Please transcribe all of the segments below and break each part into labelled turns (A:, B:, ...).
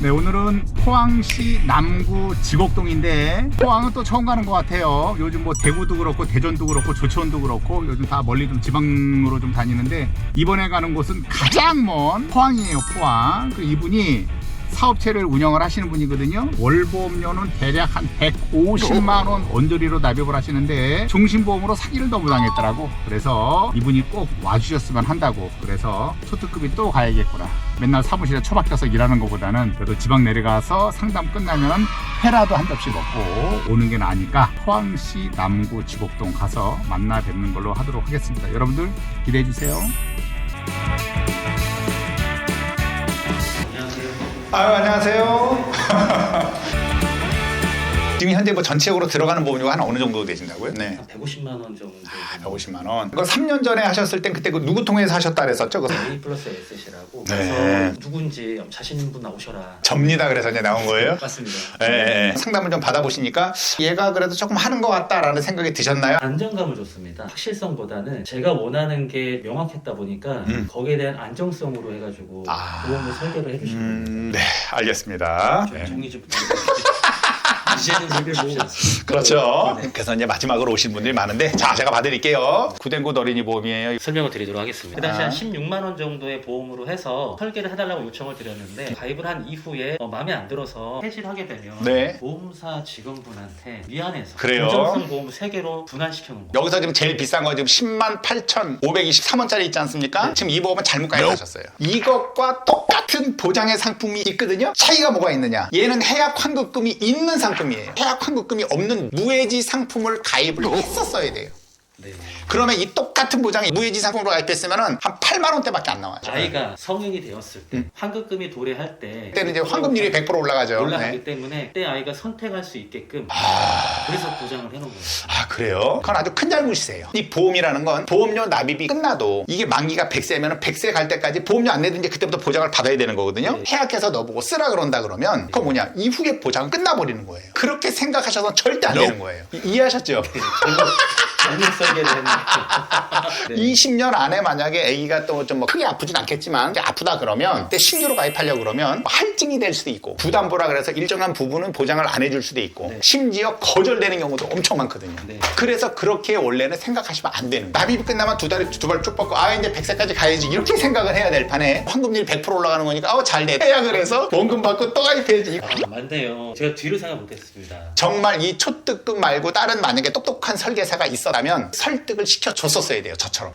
A: 네, 오늘은 포항시 남구 지곡동인데 포항은 또 처음 가는 것 같아요. 요즘 뭐 대구도 그렇고 대전도 그렇고 조치원도 그렇고 요즘 다 멀리 좀 지방으로 좀 다니는데 이번에 가는 곳은 가장 먼 포항이에요. 포항. 그 이분이 사업체를 운영을 하시는 분이거든요. 월보험료는 대략 한 150만 원 언저리로 납입을 하시는데 종신보험으로 사기를 너무 당했더라고. 그래서 이분이 꼭 와주셨으면 한다고. 그래서 초특급이 또 가야겠구나. 맨날 사무실에 처박혀서 일하는 것보다는 그래도 지방 내려가서 상담 끝나면 회라도 한 접시 먹고 오는 게 나으니까 포항시 남구 지곡동 가서 만나 뵙는 걸로 하도록 하겠습니다. 여러분들 기대해 주세요. 아유 안녕하세요. 지금 현재 뭐 전체적으로 들어가는 보험료가 한 어느 정도 되신다고요? 네.
B: 한 150만 원 정도.
A: 아, 150만 원. 그거 3년 전에 하셨을 땐 그때 그 누구 통해서 하셨다 그랬었죠? 그
B: A 플러스 S시라고.
A: 네.
B: 그래서 누군지 자신 있는 분 나오셔라.
A: 접니다 그래서 이제 나온 거예요?
B: 맞습니다.
A: 예. 상담을 좀 받아보시니까 얘가 그래도 조금 하는 것 같다라는 생각이 드셨나요?
B: 안정감을 줬습니다. 확실성보다는 제가 원하는 게 명확했다 보니까
A: 음.
B: 거기에 대한 안정성으로 해가지고
A: 아.
B: 보험을 설계를 거예요.
A: 음, 네, 알겠습니다.
B: 좀
A: 네.
B: 종이 좀 부탁드립니다. 이제는 않습니다.
A: 그렇죠. 그래서 이제 마지막으로 오신 분들이 많은데, 자, 제가 봐드릴게요. 구den굿 어린이 보험이에요.
B: 설명을 드리도록 하겠습니다. 그 당시
A: 아.
B: 한 16만 원 정도의 보험으로 해서 설계를 해달라고 요청을 드렸는데 가입을 한 이후에 어, 마음에 안 들어서 해지를 하게 되면
A: 네.
B: 보험사 직원분한테 미안해서
A: 그래요?
B: 고정성 보험 3개로 분할시켜 놓은 거예요.
A: 여기서 지금 제일 비싼 거 지금 10만 8,523원짜리 있지 않습니까? 지금 이 보험은 잘못 가입하셨어요. 이것과 똑같은 보장의 상품이 있거든요. 차이가 뭐가 있느냐? 얘는 해약 환급금이 있는 상품이에요. 해약 환급금이 없는 무해지 상품을 가입을 했었어야 돼요.
B: 네.
A: 그러면 이 똑같은 보장에 무해지 상품으로 가입했으면 한 8만 원대밖에 안 나와요.
B: 아이가 성인이 되었을 때
A: 음.
B: 환급금이 도래할 때
A: 그때는 이제 환급률이 100% 올라가죠.
B: 올라가기
A: 네.
B: 때문에 그때 아이가 선택할 수 있게끔
A: 아...
B: 그래서 보장을 해놓은 거예요.
A: 아 그래요? 그건 아주 큰 잘못이세요. 이 보험이라는 건 보험료 납입이 끝나도 이게 만기가 100세면 100세 갈 때까지 보험료 안 내든지 그때부터 보장을 받아야 되는 거거든요.
B: 네.
A: 해약해서 너보고 쓰라 그런다 그러면 그건 뭐냐 이후에 보장은 끝나버리는 거예요. 그렇게 생각하셔서 절대 안 되는 거예요. 이- 이해하셨죠?
B: 잘못, 잘못 했네. 네.
A: 20년 안에 만약에 아기가 또좀 뭐 크게 아프진 않겠지만 이제 아프다 그러면 그때 신규로 가입하려고 그러면 뭐 할증이 될 수도 있고 부담보라 그래서 일정한 부분은 보장을 안 해줄 수도 있고
B: 네.
A: 심지어 거절되는 경우도 엄청 많거든요.
B: 네.
A: 그래서 그렇게 원래는 생각하시면 안 되는 거예요. 납입이 끝나면 두 달에 두발 쭉 뻗고 아 이제 100세까지 가야지 이렇게 생각을 해야 될 판에 환급률이 100% 올라가는 거니까 어잘 돼. 해약을 해서 원금 받고 또 가입해야지.
B: 아, 맞네요. 제가 뒤로 생각 못했습니다.
A: 정말 이 초특급 말고 다른 만약에 똑똑한 설계사가 있었다면 설득을 시켜줬었어야 돼요 저처럼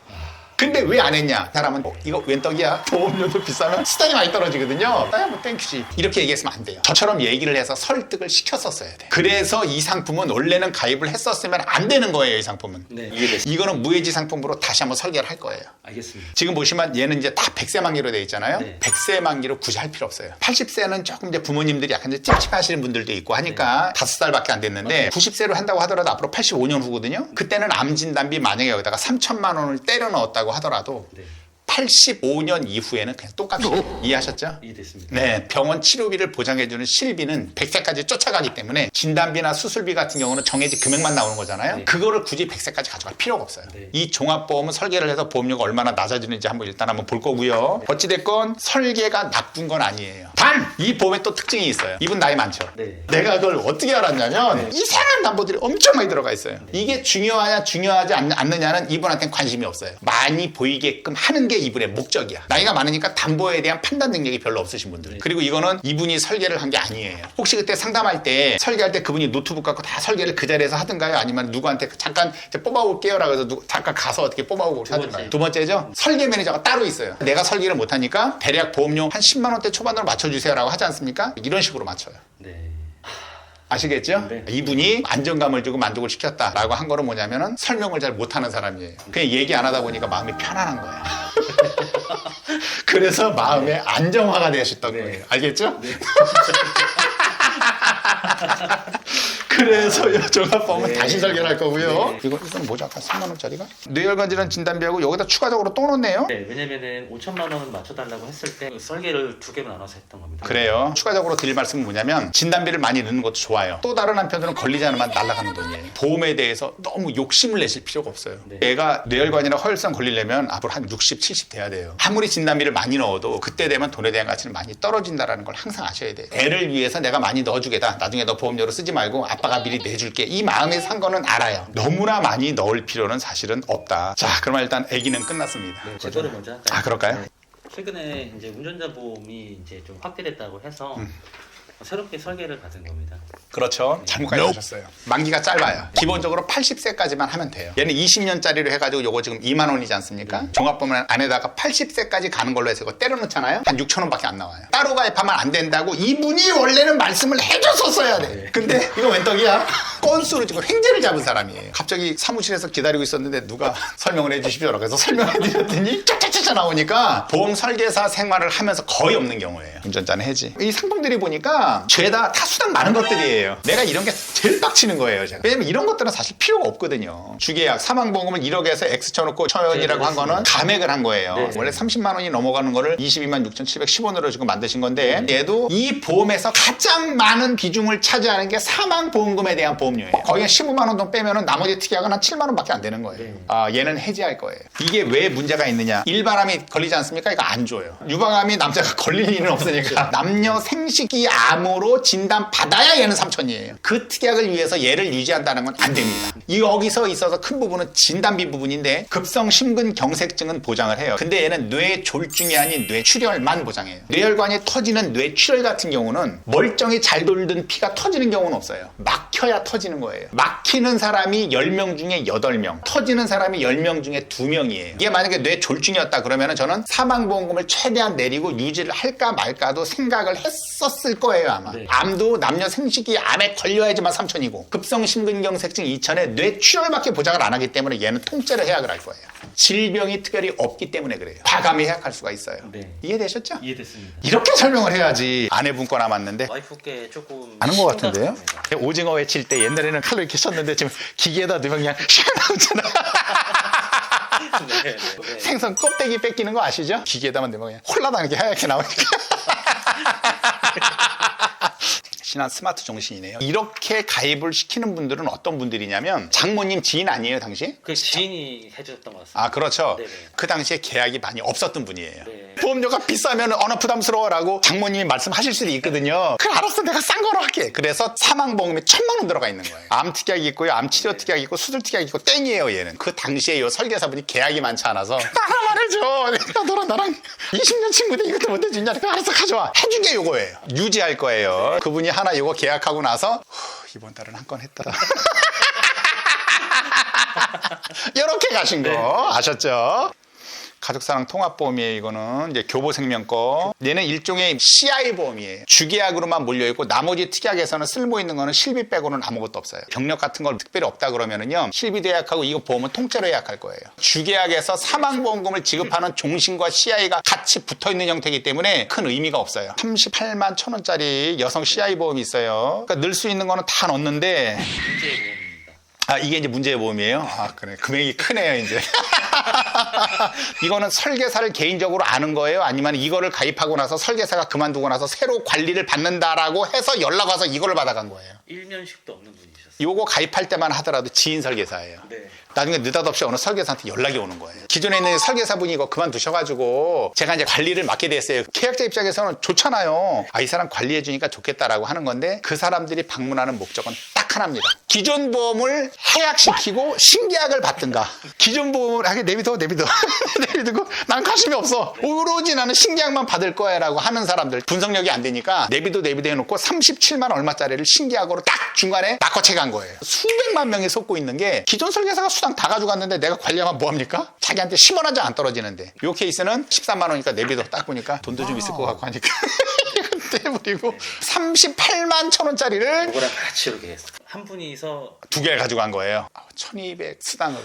A: 근데 왜 안 했냐 사람은 어, 이거 웬 떡이야 보험료도 비싸면 수당이 많이 떨어지거든요 나야 뭐 땡큐지 이렇게 얘기했으면 안 돼요 저처럼 얘기를 해서 설득을 시켰었어야 돼 그래서 이 상품은 원래는 가입을 했었으면 안 되는 거예요 이 상품은
B: 네, 이해됐습니다.
A: 이거는 무해지 상품으로 다시 한번 설계를 할 거예요
B: 알겠습니다.
A: 지금 보시면 얘는 이제 다 100세 만기로 되어 있잖아요.
B: 네.
A: 100세 만기로 굳이 할 필요 없어요. 80세는 조금 이제 부모님들이 약간 이제 찝찝하시는 분들도 있고 하니까
B: 네.
A: 다섯 살밖에 안 됐는데 90세로 한다고 하더라도 앞으로 85년 후거든요. 그때는 암 진단비 만약에 여기다가 3천만 원을 때려 넣었다고 하더라도
B: 네,
A: 85년 이후에는 그냥 똑같아요. 이해하셨죠?
B: 이해됐습니다.
A: 네, 병원 치료비를 보장해주는 실비는 100세까지 쫓아가기 때문에 진단비나 수술비 같은 경우는 정해진 금액만 나오는 거잖아요.
B: 네.
A: 그거를 굳이 100세까지 가져갈 필요가 없어요.
B: 네.
A: 이 종합보험은 설계를 해서 보험료가 얼마나 낮아지는지 한번 일단 한번 볼 거고요. 어찌됐건 설계가 나쁜 건 아니에요. 단! 이 보험에 또 특징이 있어요. 이분 나이 많죠?
B: 네.
A: 내가 그걸 어떻게 알았냐면 이상한 담보들이 엄청 많이 들어가 있어요. 이게 중요하냐 중요하지 않, 않느냐는 이분한테는 관심이 없어요. 많이 보이게끔 하는 게 이분의 목적이야. 나이가 많으니까 담보에 대한 판단 능력이 별로 없으신 분들. 그리고 이거는 이분이 설계를 한 게 아니에요. 혹시 그때 상담할 때 설계할 때 그분이 노트북 갖고 다 설계를 그 자리에서 하든가요? 아니면 누구한테 잠깐 이제 뽑아올게요라 그래서 누- 잠깐 가서 어떻게 뽑아오고
B: 두
A: 하든가요? 두 번째죠. 설계 매니저가 따로 있어요. 내가 설계를 못하니까 대략 보험료 한 10만 원대 초반으로 맞춰주세요라고 하지 않습니까? 이런 식으로 맞춰요.
B: 네.
A: 아시겠죠?
B: 네.
A: 이분이 안정감을 주고 만족을 시켰다라고 한 거는 뭐냐면은 설명을 잘 못하는 사람이에요. 그냥 얘기 안 하다 보니까 마음이 편안한 거예요. 그래서 마음의 안정화가 되셨던
B: 네.
A: 거예요. 알겠죠? 그래서 이 종합보험은
B: 네.
A: 다시 설계를 할 거고요.
B: 네.
A: 이거 이건 뭐죠? 아까 3만 원짜리가? 뇌혈관 질환 진단비하고 여기다 추가적으로 또 넣네요.
B: 네, 왜냐면은 5천만 원 맞춰달라고 했을 때그 설계를 두 개로 나눠서 했던 겁니다.
A: 그래요. 추가적으로 드릴 말씀은 뭐냐면 진단비를 많이 넣는 것도 좋아요. 또 다른 한편으로는 걸리지 않으면 날아가는 돈이에요. 보험에 대해서 너무 욕심을 내실 필요가 없어요.
B: 네.
A: 얘가 뇌혈관이나 허혈성 걸리려면 앞으로 한 60, 70 돼야 돼요. 아무리 진단비를 많이 넣어도 그때 되면 돈에 대한 가치는 많이 떨어진다라는 걸 항상 아셔야 돼요. 애를 위해서 내가 많이 넣어주겠다. 나중에 너 보험료로 쓰지 말고 아빠가 미리 내줄게. 이 마음에 산 거는 알아요. 너무나 많이 넣을 필요는 사실은 없다. 자, 그러면 일단 애기는 끝났습니다.
B: 네, 제거를 먼저 할까요?
A: 아, 그럴까요?
B: 네. 최근에 이제 운전자 보험이 이제 좀 확대됐다고 해서
A: 음.
B: 새롭게 설계를 받은 겁니다.
A: 그렇죠. 잘못까지 하셨어요. 만기가 짧아요. 기본적으로 80세까지만 하면 돼요. 얘는 20년짜리로 해가지고 요거 지금 2만 원이지 않습니까? 종합보험 안에다가 80세까지 가는 걸로 해서 이거 때려 넣잖아요. 한 6천 원밖에 안 나와요. 따로 가입하면 안 된다고 이분이 원래는 말씀을 해줬었어야 돼. 근데 이거 웬 떡이야? 건수로 지금 횡재를 잡은 사람이에요. 갑자기 사무실에서 기다리고 있었는데 누가 설명을 해주십시오라고 해서 설명해 드렸더니 쫙쫙쫙 나오니까 보험 설계사 생활을 하면서 거의 없는 경우예요. 운전자는 해지. 이 상품들이 보니까 죄다 타수당 많은 것들이에요. 내가 이런 게 제일 빡치는 거예요. 제가. 왜냐면 이런 것들은 사실 필요가 없거든요. 주계약 사망보험을 1억에서 X 쳐놓고 천원이라고
B: 네,
A: 한 거는. 감액을 한 거예요.
B: 네.
A: 원래 30만 원이 넘어가는 거를 22만 6,710원으로 지금 만드신 건데 얘도 이 보험에서 가장 많은 비중을 차지하는 게 사망보험금에 대한 보험 료예요. 거의 한 15만 원 정도 빼면은 나머지 특약은 한 7만 원밖에 안 되는 거예요.
B: 네.
A: 아 얘는 해지할 거예요. 이게 왜 문제가 있느냐? 일반암이 걸리지 않습니까? 이거 안 줘요. 유방암이 남자가 걸릴 일은 없으니까 남녀 생식기 암으로 진단 받아야 얘는 3천이에요. 그 특약을 위해서 얘를 유지한다는 건 안 됩니다. 이 여기서 있어서 큰 부분은 진단비 부분인데 급성 심근 경색증은 보장을 해요. 근데 얘는 뇌 졸중이 아닌 뇌 출혈만 보장해요. 뇌혈관이 터지는 뇌 출혈 같은 경우는 멀쩡히 잘 돌던 피가 터지는 경우는 없어요. 막혀야 터지 는 거예요. 막히는 사람이 10명 중에 8명, 터지는 사람이 10명 중에 2명이에요. 이게 만약에 뇌 졸중이었다 그러면 저는 사망보험금을 최대한 내리고 유지를 할까 말까도 생각을 했었을 거예요 아마.
B: 네.
A: 암도 남녀 생식기 암에 걸려야지만 3천이고 급성 심근경색증 2천에 뇌 출혈밖에 보장을 안 하기 때문에 얘는 통째로 해약을 할 거예요. 질병이 특별히 없기 때문에 그래요. 과감히 해약할 수가 있어요.
B: 네.
A: 이해되셨죠?
B: 이해됐습니다.
A: 이렇게 설명을 해야지 아내분 거 남았는데
B: 와이프께 조금
A: 아는 것 같은데요?
B: 심각합니다.
A: 오징어 회칠 때 옛날에는 칼로 이렇게 쳤는데 지금 기계에다 넣으면 그냥 샥 나오잖아.
B: 네, 네, 네.
A: 생선 껍데기 뺏기는 거 아시죠? 기계에다만 넣으면 그냥 홀라당하게 하얗게 나오니까. 신한 스마트 정신이네요. 이렇게 가입을 시키는 분들은 어떤 분들이냐면 장모님 지인 아니에요, 당시?
B: 그 지인이 해줬던 것 같습니다.
A: 아, 그렇죠.
B: 네네.
A: 그 당시에 계약이 많이 없었던 분이에요.
B: 네.
A: 보험료가 비싸면 어느 부담스러워라고 장모님이 말씀하실 수도 있거든요. 그래, 알았어. 내가 싼 거로 할게. 그래서 사망보험에 천만 원 들어가 있는 거예요. 암 특약이 있고요. 암 치료 특약이 있고 수술 특약이 있고 땡이에요, 얘는. 그 당시에 요 설계사분이 계약이 많지 않아서 하나만 해줘. 나 너랑 나랑 20년 친구인데 이것도 못 해주냐. 그러니까 알았어, 가져와. 해준 게 요거예요. 유지할 거예요. 그분이 하나 요거 계약하고 나서 후, 이번 달은 한 건 했다. 이렇게 가신 거 아셨죠? 가족사랑 통합보험이에요, 이거는. 이제 교보생명 거. 얘는 일종의 CI 보험이에요. 주계약으로만 몰려 있고, 나머지 특약에서는 쓸모 있는 거는 실비 빼고는 아무것도 없어요. 병력 같은 걸 특별히 없다 그러면은요, 실비도 예약하고 이거 보험은 통째로 예약할 거예요. 주계약에서 사망보험금을 지급하는 종신과 CI가 같이 붙어 있는 형태이기 때문에 큰 의미가 없어요. 38만 천 원짜리 여성 CI 보험이 있어요. 그러니까 넣을 수 있는 거는 다
B: 보험입니다.
A: 아, 이게 이제 문제의 보험이에요? 아, 그래. 금액이 크네요, 이제. 이거는 설계사를 개인적으로 아는 거예요? 아니면 이거를 가입하고 나서 설계사가 그만두고 나서 새로 관리를 받는다라고 해서 연락 와서 이거를 받아간 거예요.
B: 일면식도 없는 분이셨어요.
A: 요거 가입할 때만 하더라도 지인 설계사예요.
B: 네.
A: 나중에 느닷없이 어느 설계사한테 연락이 오는 거예요. 기존에 있는 설계사분이 이거 그만두셔가지고 제가 이제 관리를 맡게 됐어요. 계약자 입장에서는 좋잖아요. 아, 이 사람 관리해주니까 좋겠다라고 하는 건데 그 사람들이 방문하는 목적은 딱 하나입니다. 기존 보험을 해약시키고 신계약을 받든가 기존 보험을 하게 내비둬 내비둬 내비두고 난 관심이 없어 오로지 나는 신계약만 받을 거야 라고 하는 사람들 분석력이 안 되니까 내비도 내비도 해놓고 37만 얼마짜리를 신계약으로 딱 중간에 바꿔채 간 거예요 수백만 명이 속고 있는 게 기존 설계사가 수당 다 가져갔는데 내가 관리하면 뭐합니까? 자기한테 10원 한 장 안 떨어지는데 요 케이스는 13만 원이니까 내비도 딱 보니까 돈도 좀 있을 것 같고 하니까 떼버리고 38만 천 원짜리를
B: 그거랑 같이 이렇게 했어요. 한 분이서
A: 두 개를 가지고 간 거예요. 1200 수당으로.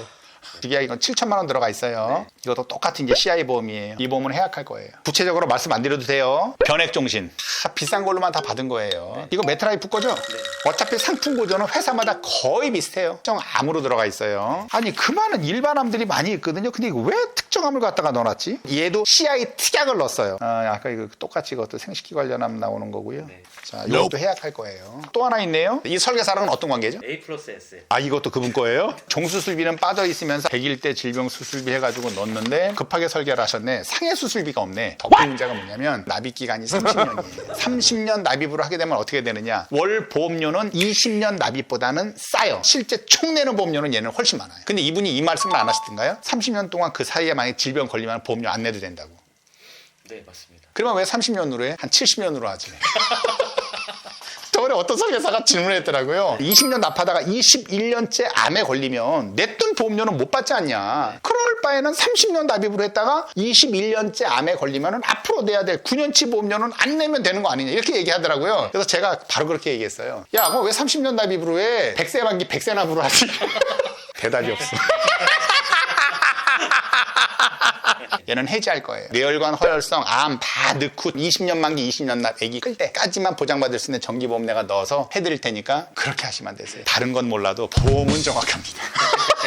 A: 특이하게 이건 7천만 원 들어가 있어요. 이것도 똑같은 게 CI 보험이에요. 이 보험은 해약할 거예요. 구체적으로 말씀 안 드려도 돼요. 변액 종신 다 비싼 걸로만 다 받은 거예요. 이거 메트라이프 거죠? 어차피 상품 보조는 회사마다 거의 비슷해요. 특정 암으로 들어가 있어요. 아니 그 많은 일반 암들이 많이 있거든요. 근데 이거 왜 특정 암을 갖다가 넣어놨지? 얘도 CI 특약을 넣었어요. 아, 아까 이거 똑같이 이것도 생식기 관련암 나오는 거고요.
B: 네.
A: 자, 이것도 해약할 거예요. 또 하나 있네요. 이 설계사랑은 어떤 관계죠?
B: A 플러스 S.
A: 아 이것도 그분 거예요? 종수술비는 빠져 있으면 서 100일 때 질병 수술비 해가지고 넣었는데 급하게 설계를 하셨네 상해 수술비가 없네 더 큰 문제가 뭐냐면 납입 기간이 30년이에요 30년 납입으로 하게 되면 어떻게 되느냐 월 보험료는 20년 납입보다는 싸요 실제 총 내는 보험료는 얘는 훨씬 많아요 근데 이분이 이 말씀을 안 하시던가요? 30년 동안 그 사이에 만약 질병 걸리면 보험료 안 내도 된다고
B: 네, 맞습니다.
A: 그러면 왜 30년으로 해? 한 70년으로 하지. 저번에 어떤 설계사가 질문했더라고요. 20년 납하다가 21년째 암에 걸리면 냈던 보험료는 못 받지 않냐. 그럴 바에는 30년 납입으로 했다가 21년째 암에 걸리면 앞으로 내야 될 9년치 보험료는 안 내면 되는 거 아니냐. 이렇게 얘기하더라고요. 그래서 제가 바로 그렇게 얘기했어요. 야, 그럼 왜 30년 납입으로 해? 100세 만기 100세 납으로 하지? 대답이 없어. 얘는 해지할 거예요. 뇌혈관 허혈성, 암 다 넣고 20년 만기 20년 납 아기 클 때까지만 보장받을 수 있는 정기보험 내가 넣어서 해드릴 테니까 그렇게 하시면 되세요. 다른 건 몰라도 보험은 정확합니다.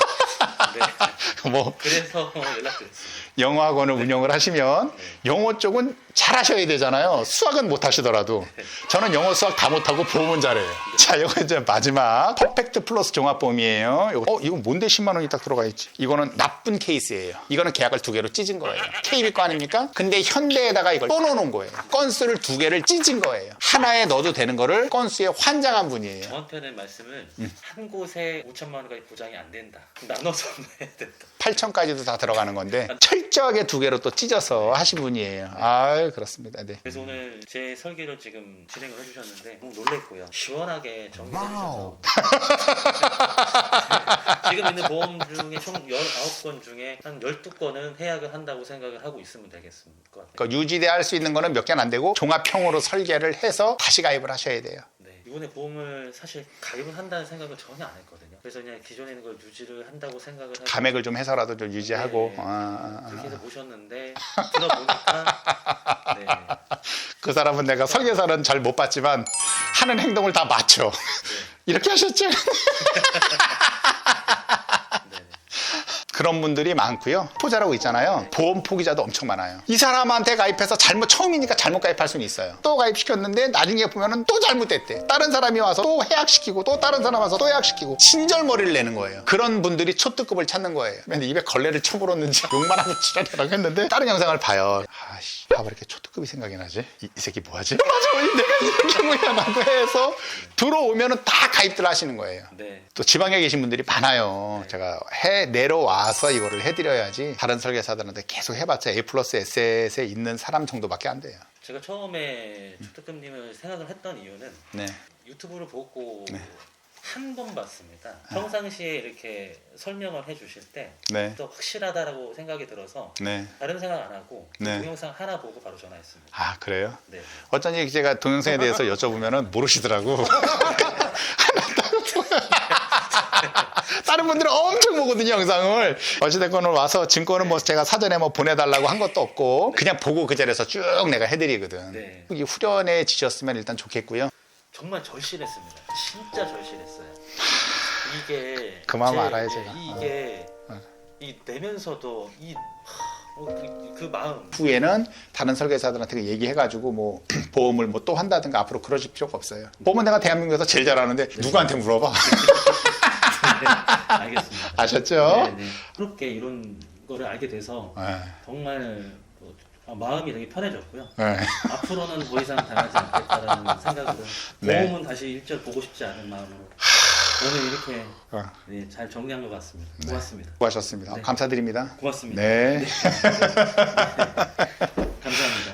B: 네.
A: 뭐
B: 그래서 연락드렸습니다.
A: 영어학원을 운영을 하시면 영어 쪽은 잘 하셔야 되잖아요. 수학은 못 하시더라도 저는 영어 수학 다 못하고 보험은 잘해요. 자, 이거 이제 마지막 퍼펙트 플러스 종합보험이에요. 이거, 어, 이거 뭔데 10만 원이 딱 들어가 있지? 이거는 나쁜 케이스예요. 이거는 계약을 두 개로 찢은 거예요. KB 거 아닙니까? 근데 현대에다가 이걸 떠놓은 거예요. 건수를 두 개를 찢은 거예요. 하나에 넣어도 되는 거를 건수에 환장한 분이에요.
B: 저한테는 말씀은
A: 음.
B: 한 곳에 5천만 원까지 보장이 안 된다. 나눠서 해야 된다.
A: 8천까지도 다 들어가는 건데 철 저하게 두 개로 또 찢어서 하신 분이에요. 아, 그렇습니다. 네.
B: 그래서 오늘 제 설계를 지금 진행을 해주셨는데 너무 놀랬고요. 시원하게 정리해주셔서 지금 있는 보험 중에 총 19건 중에 한 12건은 해약을 한다고 생각을 하고 있으면 되겠습니다.
A: 그러니까 유지될 수 있는 거는 몇 개는 안 되고 종합형으로 설계를 해서 다시 가입을 하셔야 돼요.
B: 네, 이번에 보험을 사실 가입을 한다는 생각을 전혀 안 했거든요. 그래서 그냥 기존에 있는 걸 유지를 한다고 생각을 하고
A: 감액을 좀 해서라도 좀 유지하고
B: 네.
A: 아, 아,
B: 그렇게
A: 아.
B: 해서 모셨는데 들어보니까 네,
A: 그 사람은 내가 설계사는 잘 못 봤지만 하는 행동을 다 맞춰. 이렇게 하셨죠? 그런 분들이 많고요. 포자라고 있잖아요. 보험 포기자도 엄청 많아요. 이 사람한테 가입해서 잘못 처음이니까 잘못 가입할 수는 있어요. 또 가입시켰는데 나중에 보면은 또 잘못됐대. 다른 사람이 와서 또 해약시키고 또 다른 사람 와서 또 해약시키고 친절머리를 내는 거예요. 그런 분들이 초특급을 찾는 거예요. 근데 입에 걸레를 쳐물었는지 욕만 하고 지랄이라고 했는데 다른 영상을 봐요. 아씨, 봐봐 이렇게 초특급이 생각이 나지? 이, 이 새끼 뭐하지? 맞아, 내가 이런 경우야 나고 해서 들어오면은 다 가입들 하시는 거예요.
B: 네.
A: 또 지방에 계신 분들이 많아요. 제가 해 내려와 서 이거를 해드려야지 다른 설계사들한테 계속 해봤자 A 플러스 S에 있는 사람 정도밖에 안 돼요.
B: 제가 처음에 초특급님을 생각을 했던 이유는
A: 네.
B: 유튜브를 보고 한번 봤습니다. 평상시에 이렇게 설명을 해주실 때
A: 네.
B: 또 확실하다라고 생각이 들어서
A: 네.
B: 다른 생각 안 하고
A: 네.
B: 동영상 하나 보고 바로 전화했습니다.
A: 아 그래요?
B: 네.
A: 어쩐지 제가 동영상에 대해서 여쭤보면은 모르시더라고. 다른 분들은 엄청 보거든요 영상을 어찌됐건 오늘 와서 증권은 뭐 제가 사전에 뭐 보내달라고 한 것도 없고 그냥 보고 그 자리에서 쭉 내가 해드리거든
B: 네.
A: 이 후련해지셨으면 일단 좋겠고요
B: 정말 절실했습니다. 진짜 절실했어요. 이게
A: 그 마음
B: 제-
A: 알아요,
B: 예,
A: 제가.
B: 이게
A: 어.
B: 이 내면서도 이 하, 어, 그, 그 마음
A: 후에는 다른 설계사들한테 그 얘기해가지고 뭐 보험을 뭐 또 한다든가 앞으로 그러실 필요가 없어요. 보험은 내가 대한민국에서 제일 잘하는데 누구한테 물어봐.
B: 네, 알겠습니다.
A: 아셨죠?
B: 네, 네. 그렇게 이런 거를 알게 돼서
A: 네.
B: 정말 뭐, 아, 마음이 되게 편해졌고요.
A: 네.
B: 앞으로는 더 이상 당하지 않겠다라는 생각으로
A: 네.
B: 보험은 다시 일절 보고 싶지 않은 마음으로 오늘 이렇게
A: 어,
B: 네, 잘 정리한 것 같습니다. 고맙습니다.
A: 수고하셨습니다.
B: 네.
A: 감사드립니다.
B: 고맙습니다.
A: 네.
B: 감사합니다.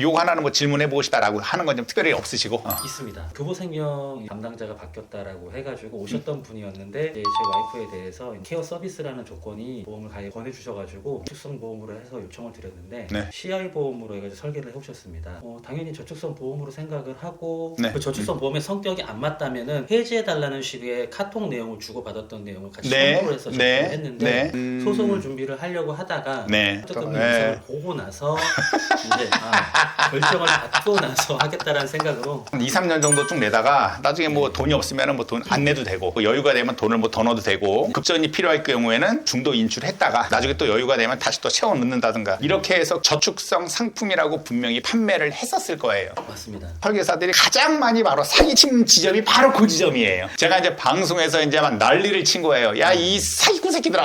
A: 요거 하나는 뭐 질문해 보고 싶다라고 하는 건 좀 특별히 없으시고. 어.
B: 있습니다. 교보생명 담당자가 바뀌었다라고 해가지고 오셨던 분이었는데 이제 제 와이프에 대해서 케어 서비스라는 조건이 보험을 가입 권해주셔가지고 저축성 보험으로 해서 요청을 드렸는데
A: 네.
B: CI 보험으로 해가지고 설계를 해오셨습니다. 어, 당연히 저축성 보험으로 생각을 하고
A: 네.
B: 그 저축성 보험의 성격이 안 맞다면은 해지해달라는 식의 카톡 내용을 주고받았던 내용을 같이
A: 네.
B: 첨부를 해서
A: 네.
B: 접수를 했는데
A: 네. 음.
B: 소송을 준비를 하려고 하다가
A: 네.
B: 어쨌든
A: 네.
B: 영상을 보고 나서 이제 아, 결정을 받고 나서 하겠다라는 생각으로
A: 한 2, 3년 정도 쭉 내다가 나중에 뭐 돈이 없으면 뭐 돈 안 내도 되고 뭐 여유가 되면 돈을 뭐 더 넣어도 되고 급전이 필요할 경우에는 중도 인출했다가 나중에 또 여유가 되면 다시 또 채워 넣는다든가 이렇게 해서 저축성 상품이라고 분명히 판매를 했었을 거예요.
B: 맞습니다.
A: 설계사들이 가장 많이 바로 사기친 지점이 바로 그 지점이에요. 제가 이제 방송에서 이제 막 난리를 친 거예요. 야 이 사기꾼 새끼들아.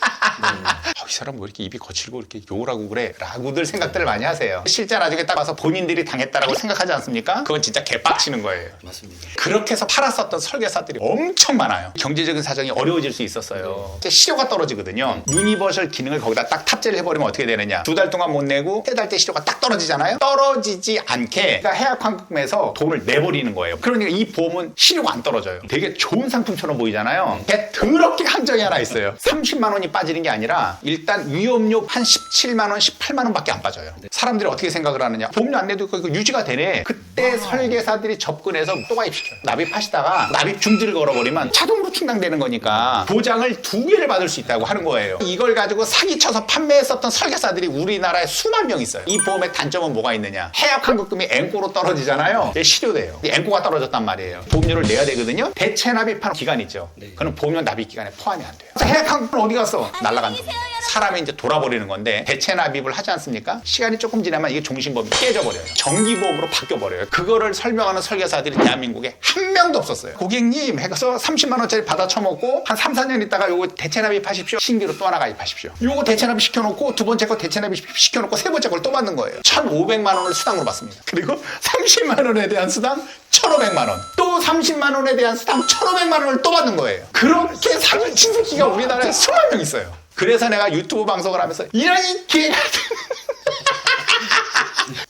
A: 아, 이 사람 왜 이렇게 입이 거칠고 이렇게 욕을 하고 그래? 라고들 생각들을 많이 하세요. 실제 나중에 딱 와서 본인들이 당했다라고 생각하지 않습니까? 그건 진짜 개빡치는 거예요.
B: 맞습니다.
A: 그렇게 해서 팔았었던 설계사들이 엄청 많아요. 경제적인 사정이 어려워질 수 있었어요. 이제 실효가 떨어지거든요. 유니버설 기능을 거기다 딱 탑재를 해버리면 어떻게 되느냐. 두 달 동안 못 내고 세 달때 실효가 딱 떨어지잖아요. 떨어지지 않게 그러니까 해약환급금에서 돈을 내버리는 거예요. 그러니까 이 보험은 실효가 안 떨어져요. 되게 좋은 상품처럼 보이잖아요. 개 더럽게 함정이 하나 있어요. 30만 원이 빠지는 게 아니라 일단 위험료 한 17만 원, 18만 원밖에 안 빠져요. 사람들이 어떻게 생각을 하느냐. 보험료 안 내도 그거 유지가 되네. 그때 설계사들이 접근해서 또 가입시켜요. 납입하시다가 납입 중지를 걸어버리면 자동으로 충당되는 거니까 보장을 두 개를 받을 수 있다고 하는 거예요. 이걸 가지고 사기쳐서 판매했었던 설계사들이 우리나라에 수만 명 있어요. 이 보험의 단점은 뭐가 있느냐. 해약 환급금이 앵꼬로 떨어지잖아요. 이게 실효돼요. 이 앵꼬가 떨어졌단 말이에요. 보험료를 내야 되거든요. 대체 납입하는 기간 있죠.
B: 네.
A: 그는 보험료 납입 기간에 포함이 안 돼요. 해약 환급금 어디 갔어? 날라간 돈. 사람이 이제 돌아버리는 건데 대체 납입을 하지 않습니까? 시간이 조금 지나면 이게 종신보험이 깨져 버려요. 정기보험으로 바뀌어 버려요. 그거를 설명하는 설계사들이 대한민국에 한 명도 없었어요. 고객님 해서 30만 원짜리 받아 처먹고 한 3, 4년 있다가 요거 대체 납입하십시오. 신규로 또 하나 가입하십시오. 요거 대체 납입 시켜놓고 두 번째 거 대체 납입 시켜놓고 세 번째 걸 또 받는 거예요. 1,500만 원을 수당으로 받습니다. 그리고 30만 원에 대한 수당 1,500만 원. 또 30만 원에 대한 수당 1,500만 원을 또 받는 거예요. 그렇게 사기친 새끼가 우리나라에 수만 명 있어요. 그래서 내가 유튜브 방송을 하면서 이런 개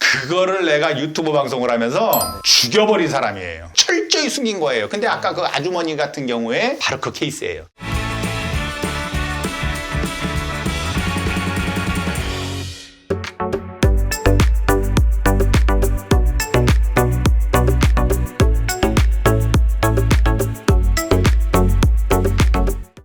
A: 그거를 내가 유튜브 방송을 하면서 죽여버린 사람이에요. 철저히 숨긴 거예요. 근데 아까 그 아주머니 같은 경우에 바로 그 케이스예요.